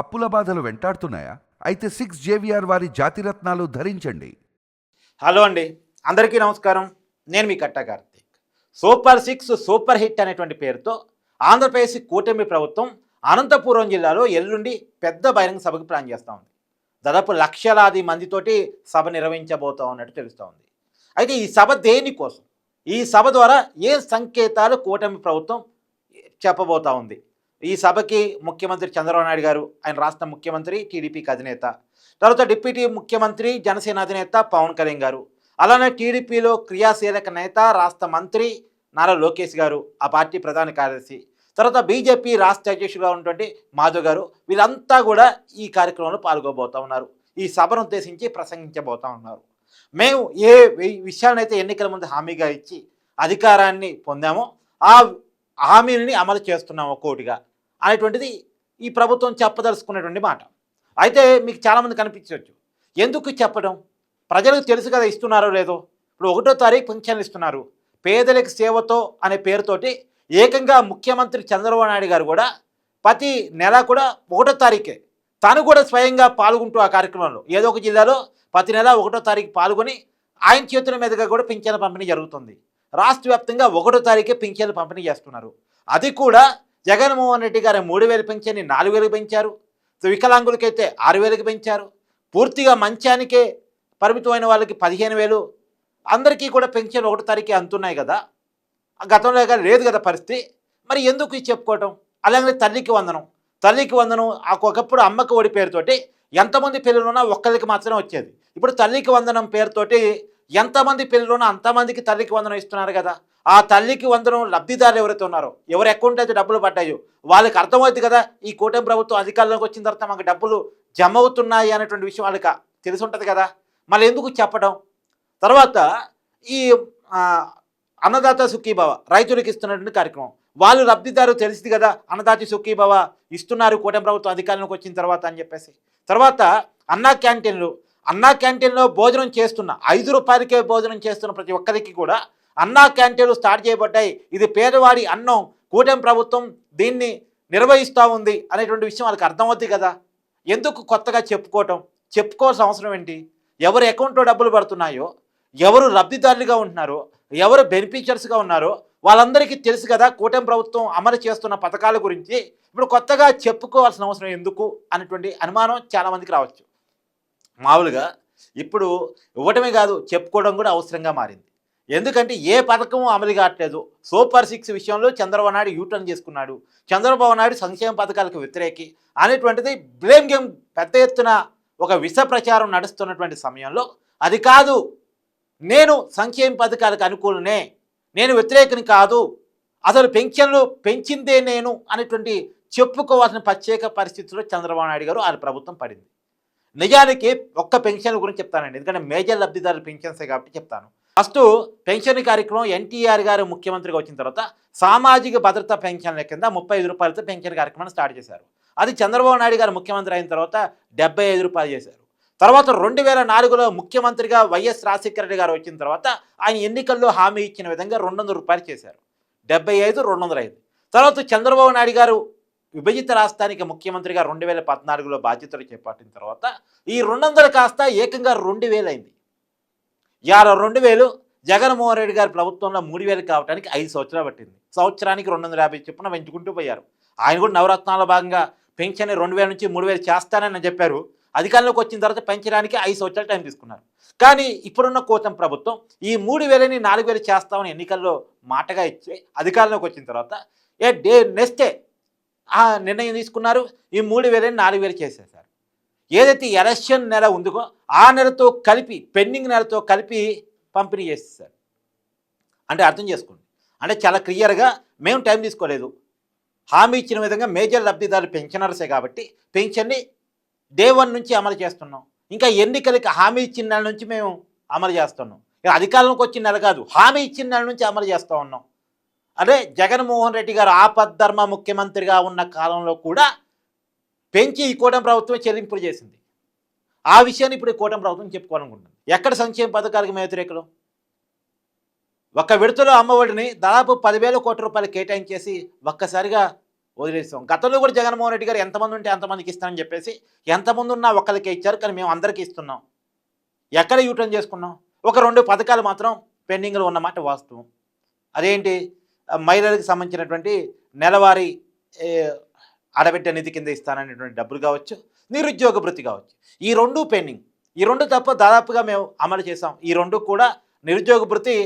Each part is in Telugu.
అప్పుల బాధలు వెంటాడుతున్నాయా? అయితే సిక్స్ జేవిఆర్ వారి జాతిరత్నాలు ధరించండి. హలో అండి. అందరికీ నమస్కారం. నేను మీ Katta Karthik. Super six super hit అనేటువంటి పేరుతో ఆంధ్రప్రదేశ్ కూటమి ప్రభుత్వం అనంతపురం జిల్లాలో ఎల్లుండి పెద్ద బహిరంగ సభకు ప్లాన్ చేస్తూ ఉంది. దాదాపు లక్షలాది మందితోటి సభ నిర్వహించబోతా ఉన్నట్టు తెలుస్తూ ఉంది. అయితే ఈ సభ దేనికోసం ఈ సభ ద్వారా ఏ సంకేతాలు కూటమి ప్రభుత్వం చెప్పబోతా ఉంది? ఈ సభకి ముఖ్యమంత్రి చంద్రబాబు నాయుడు గారు ఆయన రాష్ట్ర ముఖ్యమంత్రి టీడీపీకి అధినేత. తర్వాత డిప్యూటీ ముఖ్యమంత్రి జనసేన అధినేత పవన్ కళ్యాణ్ గారు. అలానే టీడీపీలో క్రియాశీలక నేత రాష్ట్ర మంత్రి నారా లోకేష్ గారు ఆ పార్టీ ప్రధాన కార్యదర్శి. తర్వాత బీజేపీ రాష్ట్ర అధ్యక్షుడుగా ఉన్నటువంటి మాధవ్ గారు వీళ్ళంతా కూడా ఈ కార్యక్రమంలో పాల్గొబోతా ఉన్నారు. ఈ సభను ఉద్దేశించి ప్రసంగించబోతా ఉన్నారు. మేము ఏ వి- విషయాలనైతే ఎన్నికల ముందు హామీగా ఇచ్చి అధికారాన్ని పొందామో ఆ హామీలని అమలు చేస్తున్నాము ఒక్కోటిగా అనేటువంటిది ఈ ప్రభుత్వం చెప్పదలుచుకున్నటువంటి మాట. అయితే మీకు చాలామంది కనిపించవచ్చు. ఎందుకు చెప్పడం? ప్రజలకు తెలుసు కదా ఇస్తున్నారో లేదో? ఇప్పుడు ఒకటో తారీఖు పింఛన్లు ఇస్తున్నారు. పేదలకు సేవతో అనే పేరుతోటి ఏకంగా ముఖ్యమంత్రి చంద్రబాబు నాయుడు గారు కూడా ప్రతి నెల కూడా ఒకటో తారీఖే. తను కూడా స్వయంగా పాల్గొంటూ ఆ కార్యక్రమంలో ఏదో ఒక జిల్లాలో ప్రతి నెల ఒకటో తారీఖు పాల్గొని ఆయన చేతుల మీదుగా కూడా పింఛన్ల పంపిణీ జరుగుతుంది. రాష్ట్ర వ్యాప్తంగా ఒకటో తారీఖే పింఛన్లు పంపిణీ చేస్తున్నారు. అది కూడా జగన్మోహన్ రెడ్డి గారు మూడు వేలు పెంచని నాలుగు వేలకు పెంచారు. వికలాంగులకైతే ఆరు వేలకు పెంచారు. పూర్తిగా మంచానికే పరిమితమైన వాళ్ళకి పదిహేను వేలు. అందరికీ కూడా పెన్షన్ ఒకటో తారీఖు అంతున్నాయి కదా. ఆ గతంలో కానీ లేదు కదా పరిస్థితి. మరి ఎందుకు ఇది చెప్పుకోవటం? అలాగే తల్లికి వందనం. తల్లికి వందనం ఆ ఒకప్పుడు అమ్మకి ఒడి పేరుతోటి ఎంతమంది పిల్లలున్నా ఒక్కరికి మాత్రమే వచ్చేది. ఇప్పుడు తల్లికి వందనం పేరుతోటి ఎంతమంది పిల్లలున్నా అంతమందికి తల్లికి వందనం ఇస్తున్నారు కదా. ఆ తల్లికి వందనం లబ్ధిదారులు ఎవరైతే ఉన్నారో ఎవరి అకౌంట్ అయితే డబ్బులు పడ్డాయో వాళ్ళకి అర్థమవుతుంది కదా ఈ కూటమి ప్రభుత్వం అధికారంలోకి వచ్చిన తర్వాత మాకు డబ్బులు జమ అవుతున్నాయి అనేటువంటి విషయం వాళ్ళకి తెలిసి ఉంటుంది కదా. మళ్ళీ ఎందుకు చెప్పడం? తర్వాత ఈ అన్నదాత సుఖీభావ రైతులకు ఇస్తున్నటువంటి కార్యక్రమం. వాళ్ళు లబ్ధిదారు తెలిసింది కదా అన్నదాత సుఖీభావ ఇస్తున్నారు కూటమి ప్రభుత్వం అధికారంలోకి వచ్చిన తర్వాత అని చెప్పేసి. తర్వాత అన్నా క్యాంటీన్లు అన్నా క్యాంటీన్లో భోజనం చేస్తున్న ఐదు రూపాయలకే భోజనం చేస్తున్న ప్రతి ఒక్కరికి కూడా అన్నా క్యాంటీన్లు స్టార్ట్ చేయబడ్డాయి. ఇది పేదవాడి అన్నం. కూటమి ప్రభుత్వం దీన్ని నిర్వహిస్తూ ఉంది అనేటువంటి విషయం వాళ్ళకి అర్థమవుద్ది కదా. ఎందుకు కొత్తగా చెప్పుకోవటం? చెప్పుకోవాల్సిన అవసరం ఏంటి? ఎవరు అకౌంట్లో డబ్బులు పడుతున్నాయో ఎవరు లబ్ధిదారులుగా ఉంటున్నారో ఎవరు బెనిఫిషియర్స్గా ఉన్నారో వాళ్ళందరికీ తెలుసు కదా కూటమి ప్రభుత్వం అమలు చేస్తున్న పథకాల గురించి. ఇప్పుడు కొత్తగా చెప్పుకోవాల్సిన అవసరం ఎందుకు అనేటువంటి అనుమానం చాలామందికి రావచ్చు. మామూలుగా ఇప్పుడు ఇవ్వటమే కాదు చెప్పుకోవడం కూడా అవసరంగా మారింది. ఎందుకంటే ఏ పథకం అమలు కావట్లేదు. సూపర్ సిక్స్ విషయంలో చంద్రబాబు నాయుడు యూటర్న్ చేసుకున్నాడు. చంద్రబాబు నాయుడు సంక్షేమ పథకాలకు వ్యతిరేకి అనేటువంటిది బ్లేమ్ గేమ్ పెద్ద ఎత్తున ఒక విష ప్రచారం నడుస్తున్నటువంటి సమయంలో అది కాదు నేను సంక్షేమ పథకాలకు అనుకూలనే నేను వ్యతిరేకని కాదు అసలు పెన్షన్లు పెంచిందే నేను అనేటువంటి చెప్పుకోవాల్సిన ప్రత్యేక పరిస్థితుల్లో చంద్రబాబు నాయుడు గారు ఆ ప్రభుత్వం పడింది. నిజానికి ఒక్క పెన్షన్ల గురించి చెప్తానండి. ఎందుకంటే మేజర్ లబ్ధిదారుల పెన్షన్సే కాబట్టి చెప్తాను. ఫస్ట్ పెన్షన్ కార్యక్రమం ఎన్టీఆర్ గారు ముఖ్యమంత్రిగా వచ్చిన తర్వాత సామాజిక భద్రత పెన్షన్ల కింద ముప్పై ఐదు రూపాయలతో పెన్షన్ కార్యక్రమాన్ని స్టార్ట్ చేశారు. అది చంద్రబాబు నాయుడు గారు ముఖ్యమంత్రి అయిన తర్వాత డెబ్బై ఐదు రూపాయలు చేశారు. తర్వాత రెండు వేల నాలుగులో ముఖ్యమంత్రిగా వైఎస్ రాజశేఖర రెడ్డి గారు వచ్చిన తర్వాత ఆయన ఎన్నికల్లో హామీ ఇచ్చిన విధంగా రెండు వందల రూపాయలు చేశారు. డెబ్బై ఐదు రెండు వందల ఐదు తర్వాత చంద్రబాబు నాయుడు గారు విభజిత రాష్ట్రానికి ముఖ్యమంత్రిగా రెండు వేల పద్నాలుగులో బాధ్యతలు చేపట్టిన తర్వాత ఈ రెండు వందలు కాస్త ఏకంగా రెండు వేలైంది. అయింది రెండు వేలు జగన్మోహన్ రెడ్డి గారి ప్రభుత్వంలో మూడు వేలు కావడానికి ఐదు సంవత్సరాలు పట్టింది. సంవత్సరానికి రెండు వందల యాభై చొప్పున పెంచుకుంటూ పోయారు. ఆయన కూడా నవరత్నాల భాగంగా పెన్షన్ రెండు వేల నుంచి మూడు వేలు చేస్తానని చెప్పారు. అధికారంలోకి వచ్చిన తర్వాత పెంచడానికి ఐదు సంవత్సరాలు టైం తీసుకున్నారు. కానీ ఇప్పుడున్న కూటమి ప్రభుత్వం ఈ మూడు వేలని నాలుగు వేలు చేస్తామని ఎన్నికల్లో మాటగా ఇచ్చి అధికారంలోకి వచ్చిన తర్వాత ఏ డే నెక్స్టే ఆ నిర్ణయం తీసుకున్నారు. ఈ మూడు వేలని నాలుగు వేలు చేసేసారు. ఏదైతే ఎలక్షన్ నెల ఉందో ఆ నెలతో కలిపి పెండింగ్ నెలతో కలిపి పంపిణీ చేసేసారు. అంటే అర్థం చేసుకోండి. అంటే చాలా క్లియర్గా మేము టైం తీసుకోలేదు. హామీ ఇచ్చిన విధంగా మేజర్ లబ్ధిదారులు పెన్షనర్సే కాబట్టి పెన్షన్ని డే వన్ నుంచి అమలు చేస్తున్నాం. ఇంకా ఎన్నికలకి హామీ ఇచ్చిన నెల నుంచి మేము అమలు చేస్తున్నాం. ఇక అధికారంలోకి వచ్చిన నెల కాదు హామీ ఇచ్చిన నెల నుంచి అమలు చేస్తూ ఉన్నాం. అదే జగన్మోహన్ రెడ్డి గారు ఆపద్ధర్మ ముఖ్యమంత్రిగా ఉన్న కాలంలో కూడా పెంచి ఈ కూటమి ప్రభుత్వం చెల్లింపులు చేసింది. ఆ విషయాన్ని ఇప్పుడు ఈ కూటమి ప్రభుత్వం చెప్పుకోవాలనుకుంటుంది. ఎక్కడ సంక్షేమ పథకాలకు మేము వ్యతిరేకలు ఒక్క విడతలో అమ్మఒడిని దాదాపు పదివేల కోట్ల రూపాయలు కేటాయించేసి ఒక్కసారిగా వదిలేస్తాం గతంలో కూడా జగన్మోహన్ రెడ్డి గారు ఎంతమంది ఉంటే అంతమందికి ఇస్తానని చెప్పేసి ఎంతమంది ఉన్నా ఒక్కరికే ఇచ్చారు కానీ మేము అందరికీ ఇస్తున్నాం. ఎక్కడ యూటర్న్ చేసుకున్నాం? ఒక రెండు పథకాలు మాత్రం పెండింగ్లో ఉన్నమాట వాస్తవం. అదేంటి? మహిళలకు సంబంధించినటువంటి నెలవారీ ఆడబిడ్డ నిధి కింద ఇస్తాననేటువంటి డబ్బులు కావచ్చు నిరుద్యోగ భృతి కావచ్చు. ఈ రెండు పెండింగ్. ఈ రెండు తప్ప దాదాపుగా మేము అమలు చేసాం ఈ రెండు కూడా నిరుద్యోగ భృతి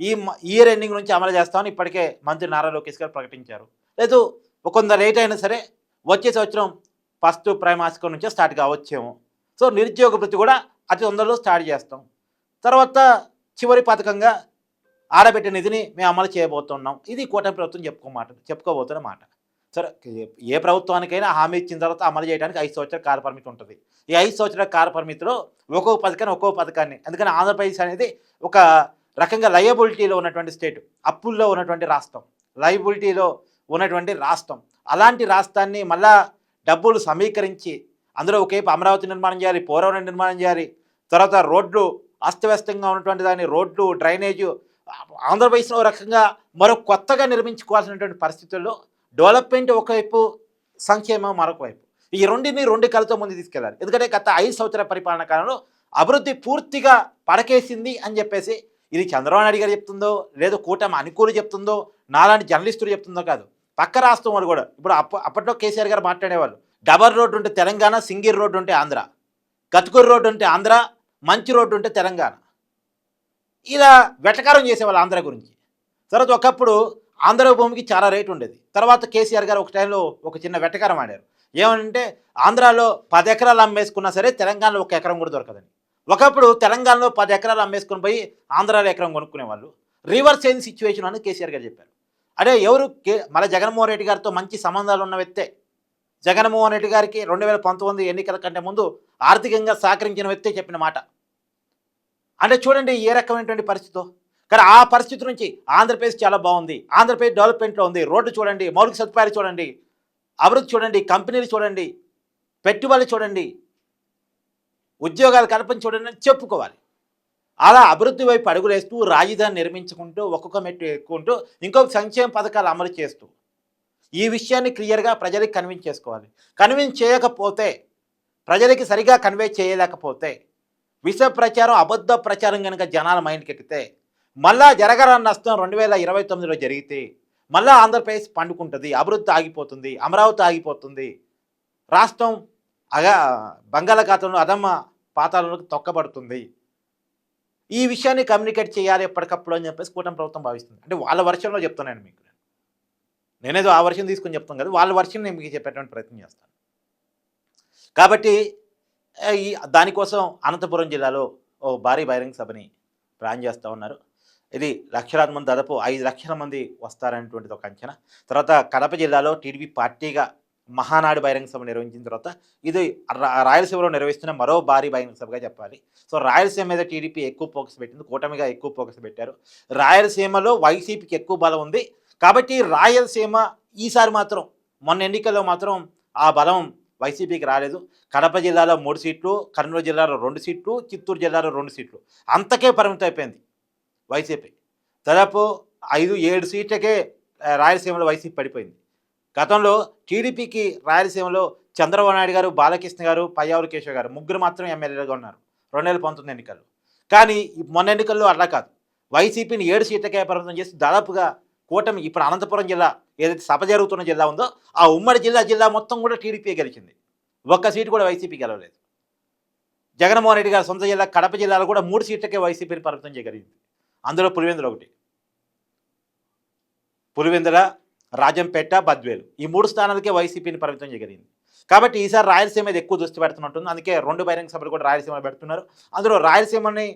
ఈ ఇయర్ ఎండింగ్ నుంచి అమలు చేస్తామని ఇప్పటికే మంత్రి నారా లోకేష్ గారు ప్రకటించారు. లేదు ఒక కొంత లేట్ అయినా సరే వచ్చే సంవత్సరం ఫస్ట్ ప్రైమాసికం నుంచే స్టార్ట్ కావచ్చేమో. సో నిరుద్యోగ భృతి కూడా అతి తొందరలో స్టార్ట్ చేస్తాం. తర్వాత చివరి పథకంగా ఆడబెట్టే నిధిని మేము అమలు చేయబోతున్నాం. ఇది కూటమి ప్రభుత్వం చెప్పుకోమాట చెప్పుకోబోతున్న మాట. సరే ఏ- ప్రభుత్వానికైనా హామీ ఇచ్చిన తర్వాత అమలు చేయడానికి ఐదు సంవత్సరాల కాల పరిమితి ఉంటుంది. ఈ ఐదు సంవత్సరాల కాల పరిమితిలో ఒక్కో పథకాన్ని ఒక్కో పథకాన్ని అందుకని ఆంధ్రప్రదేశ్ అనేది ఒక రకంగా లయబిలిటీలో ఉన్నటువంటి స్టేట్ అప్పుల్లో ఉన్నటువంటి రాష్ట్రం. లయబిలిటీలో ఉన్నటువంటి రాష్ట్రం. అలాంటి రాష్ట్రాన్ని మళ్ళా డబ్బులు సమీకరించి అందులో ఒకేపు అమరావతి నిర్మాణం చేయాలి పోరవరం నిర్మాణం చేయాలి తర్వాత రోడ్లు అస్తవ్యస్తంగా ఉన్నటువంటి దాని రోడ్లు డ్రైనేజు ఆంధ్రప్రదేశ్లో ఒక రకంగా మరో కొత్తగా నిర్మించుకోవాల్సినటువంటి పరిస్థితుల్లో డెవలప్మెంట్ ఒకవైపు సంక్షేమం మరొక వైపు. ఈ రెండింటిని రెండు కలతో ముందు తీసుకెళ్ళాలి ఎందుకంటే గత ఐదు సంవత్సరాల పరిపాలన కాలంలో అభివృద్ధి పూర్తిగా పడకేసింది అని చెప్పేసి ఇది చంద్రబాబు నాయుడు గారు చెప్తుందో లేదో కూటమి అనుకూలు చెప్తుందో నాలాంటి జర్నలిస్టులు చెప్తుందో కాదు. పక్క రాష్ట్రం వాళ్ళు కూడా ఇప్పుడు అప్ప అప్పట్లో కేసీఆర్ గారు మాట్లాడేవాళ్ళు. డబల్ రోడ్డు ఉంటే తెలంగాణ సింగిర్ రోడ్డు ఉంటే ఆంధ్ర. గతుకూరు రోడ్డు ఉంటే ఆంధ్ర మంచి రోడ్డు ఉంటే తెలంగాణ. ఇలా వెటకారం చేసేవాళ్ళు ఆంధ్ర గురించి. తర్వాత ఒకప్పుడు ఆంధ్ర భూమికి చాలా రేటు ఉండేది. తర్వాత కేసీఆర్ గారు ఒక టైంలో ఒక చిన్న వెటకారం ఆడారు. ఏమంటే ఆంధ్రాలో పది ఎకరాలు అమ్మేసుకున్నా సరే తెలంగాణలో ఒక ఎకరం కూడా దొరకదని ఒకప్పుడు తెలంగాణలో పది ఎకరాలు అమ్మేసుకుని పోయి ఆంధ్రాలో ఎకరం కొనుక్కునేవాళ్ళు. రివర్స్ అయిన సిచ్యువేషన్ అని కేసీఆర్ గారు చెప్పారు. అదే ఎవరు కే మన జగన్మోహన్ రెడ్డి గారితో మంచి సంబంధాలు ఉన్న వ్యక్తే. జగన్మోహన్ రెడ్డి గారికి రెండు వేల పంతొమ్మిది ఎన్నికల కంటే ముందు ఆర్థికంగా సహకరించిన వ్యక్తే చెప్పిన మాట. అంటే చూడండి ఏ రకమైనటువంటి పరిస్థితితో కానీ ఆ పరిస్థితి నుంచి ఆంధ్రప్రదేశ్ చాలా బాగుంది. ఆంధ్రప్రదేశ్ డెవలప్మెంట్లో ఉంది. రోడ్డు చూడండి మౌలిక సదుపాయాలు చూడండి అభివృద్ధి చూడండి కంపెనీలు చూడండి పెట్టుబడులు చూడండి ఉద్యోగాలు కల్పన చూడండి అని చెప్పుకోవాలి. అలా అభివృద్ధి వైపు అడుగులేస్తూ రాజధాని నిర్మించుకుంటూ ఒక్కొక్క మెట్టు ఎక్కుంటూ ఇంకొక సంక్షేమ పథకాలు అమలు చేస్తూ ఈ విషయాన్ని క్లియర్గా ప్రజలకు కన్విన్స్ చేసుకోవాలి. కన్విన్స్ చేయకపోతే ప్రజలకి సరిగా కన్వే చేయలేకపోతే విష ప్రచారం అబద్ధ ప్రచారం కనుక జనాల మైండ్కి ఎక్కితే మళ్ళా జరగరాని నష్టం రెండు వేల ఇరవై తొమ్మిదిలో జరిగితే మళ్ళా ఆంధ్రప్రదేశ్ పండుకుంటుంది అభివృద్ధి ఆగిపోతుంది అమరావతి ఆగిపోతుంది. రాష్ట్రం అగా బంగాళాఖాతంలో అదమ్మ పాతాలకు తొక్కబడుతుంది. ఈ విషయాన్ని కమ్యూనికేట్ చేయాలి ఎప్పటికప్పుడు అని చెప్పేసి కూటమి ప్రభుత్వం భావిస్తుంది. అంటే వాళ్ళ వర్షంలో చెప్తున్నాను మీకు. నేనేదో ఆ వర్షం తీసుకొని చెప్తాను కదా వాళ్ళ వర్షం నేను మీకు చెప్పేటువంటి ప్రయత్నం చేస్తాను. కాబట్టి ఈ దానికోసం అనంతపురం జిల్లాలో ఓ భారీ బహిరంగ సభని ప్లాన్ చేస్తూ ఉన్నారు. ఇది లక్షలాది మంది దాదాపు ఐదు లక్షల మంది వస్తారనేటువంటిది ఒక అంచనా. తర్వాత కడప జిల్లాలో టీడీపీ పార్టీగా మహానాడు బహిరంగ సభ నిర్వహించిన తర్వాత ఇది రాయలసీమలో నిర్వహిస్తున్న మరో భారీ బహిరంగ సభగా చెప్పాలి. సో రాయలసీమ మీద టీడీపీ ఎక్కువ ఫోకస్ పెట్టింది కూటమిగా ఎక్కువ ఫోకస్ పెట్టారు. రాయలసీమలో వైసీపీకి ఎక్కువ బలం ఉంది. కాబట్టి రాయలసీమ ఈసారి మాత్రం మొన్న ఎన్నికల్లో మాత్రం ఆ బలం వైసీపీకి రాలేదు. కడప జిల్లాలో మూడు సీట్లు కర్నూలు జిల్లాలో రెండు సీట్లు చిత్తూరు జిల్లాలో రెండు సీట్లు. అంతకే పరిమితం అయిపోయింది వైసీపీ. దాదాపు ఐదు ఏడు సీట్లకే రాయలసీమలో వైసీపీ పడిపోయింది. గతంలో టీడీపీకి రాయలసీమలో చంద్రబాబు నాయుడు గారు బాలకృష్ణ గారు పయ్యావుల కేశవ్ గారు ముగ్గురు మాత్రం ఎమ్మెల్యేలుగా ఉన్నారు. రెండు వేల పంతొమ్మిది ఎన్నికల్లో. కానీ మొన్న ఎన్నికల్లో అలా కాదు. వైసీపీని ఏడు సీట్లకే పరిమితం చేసి దాదాపుగా కూటమి ఇప్పుడు అనంతపురం జిల్లా ఏదైతే సభ జరుగుతున్న జిల్లా ఉందో ఆ ఉమ్మడి జిల్లా జిల్లా మొత్తం కూడా టీడీపీ గెలిచింది. ఒక్క సీటు కూడా వైసీపీ గెలవలేదు. జగన్మోహన్ రెడ్డి గారి సొంత జిల్లా కడప జిల్లాలో కూడా మూడు సీట్లకే వైసీపీని పరిమితం చేయగలిగింది. అందులో పులివెందులు ఒకటి. పులివెందుల రాజంపేట బద్వేలు. ఈ మూడు స్థానాలకే వైసీపీని పరిమితం చేయగలిగింది. కాబట్టి ఈసారి రాయలసీమ మీద ఎక్కువ దృష్టి పెడుతున్నట్టుంది. అందుకే రెండు బహిరంగ సభలు కూడా రాయలసీమలో పెడుతున్నారు. అందులో రాయలసీమని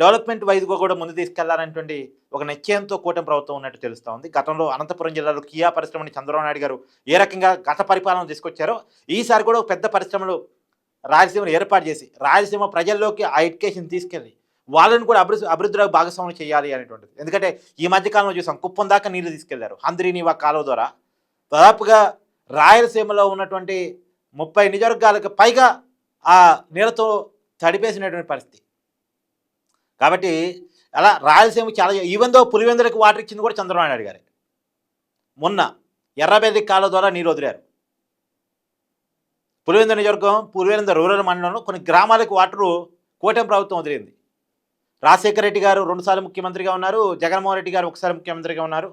డెవలప్మెంట్ వైజ్గా కూడా ముందు తీసుకెళ్ళాలనేటువంటి ఒక నిశ్చయంతో కూటమి ప్రభుత్వం ఉన్నట్టు తెలుస్తూ ఉంది. గతంలో అనంతపురం జిల్లాలో కియా పరిశ్రమని చంద్రబాబు నాయుడు గారు ఏ రకంగా గత పరిపాలన తీసుకొచ్చారో ఈసారి కూడా పెద్ద పరిశ్రమలు రాయలసీమను ఏర్పాటు చేసి రాయలసీమ ప్రజల్లోకి ఆ ఎడ్యుకేషన్ తీసుకెళ్ళి వాళ్ళని కూడా అభివృద్ధి అభివృద్ధిలో భాగస్వామ్యం చేయాలి అనేటువంటిది. ఎందుకంటే ఈ మధ్యకాలంలో చూసాం కుప్పం దాకా నీళ్ళు తీసుకెళ్ళారు. హంద్రీనివా కాలువ ద్వారా. దాదాపుగా రాయలసీమలో ఉన్నటువంటి ముప్పై నిజవర్గాలకు పైగా ఆ నీళ్ళతో తడిపేసినటువంటి పరిస్థితి. కాబట్టి అలా రాయలసీమ చాలా ఈవెందో పులివెందులకు వాటర్ ఇచ్చింది కూడా చంద్రబాబు నాయుడు గారే. మొన్న ఎర్రబెల్లి కాలువ ద్వారా నీరు వదిలారు. పులివెందు నియోజకవర్గం పులివెందు రూరల్ మండలంలో కొన్ని గ్రామాలకు వాటరు కూటమి ప్రభుత్వం వదిలింది. రాజశేఖర రెడ్డి గారు రెండుసార్లు ముఖ్యమంత్రిగా ఉన్నారు జగన్మోహన్ రెడ్డి గారు ఒకసారి ముఖ్యమంత్రిగా ఉన్నారు.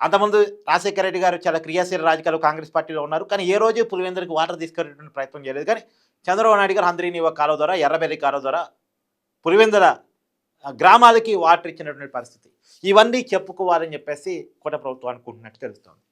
అంతకుముందు రాజశేఖర రెడ్డి గారు చాలా క్రియాశీల రాజకీయాలు కాంగ్రెస్ పార్టీలో ఉన్నారు. కానీ ఏ రోజు పులివెందులకు వాటర్ తీసుకునేటువంటి ప్రయత్నం చేయలేదు. కానీ చంద్రబాబు నాయుడు గారు హంద్రీని కాలువ ద్వారా ఎర్రబెల్లి కాలువ ద్వారా పులివెందుల గ్రామాలకి వాటర్ ఇచ్చినటువంటి పరిస్థితి. ఇవన్నీ చెప్పుకోవాలని చెప్పేసి కూట ప్రభుత్వం అనుకుంటున్నట్టు తెలుస్తోంది.